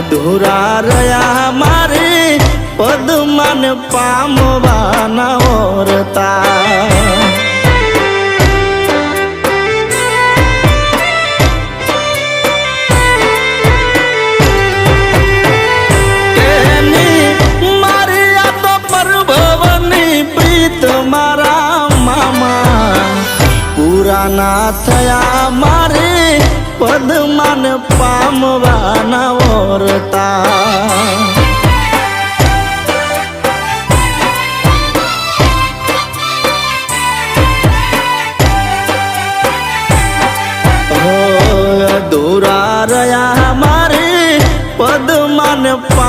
અધૂરા રહ્યા મારી પદમાન પામવાના ઓરતા. મારી મામા. પુરાના થયા મારે पद मन पाम दूरा रया हमारे पद मन प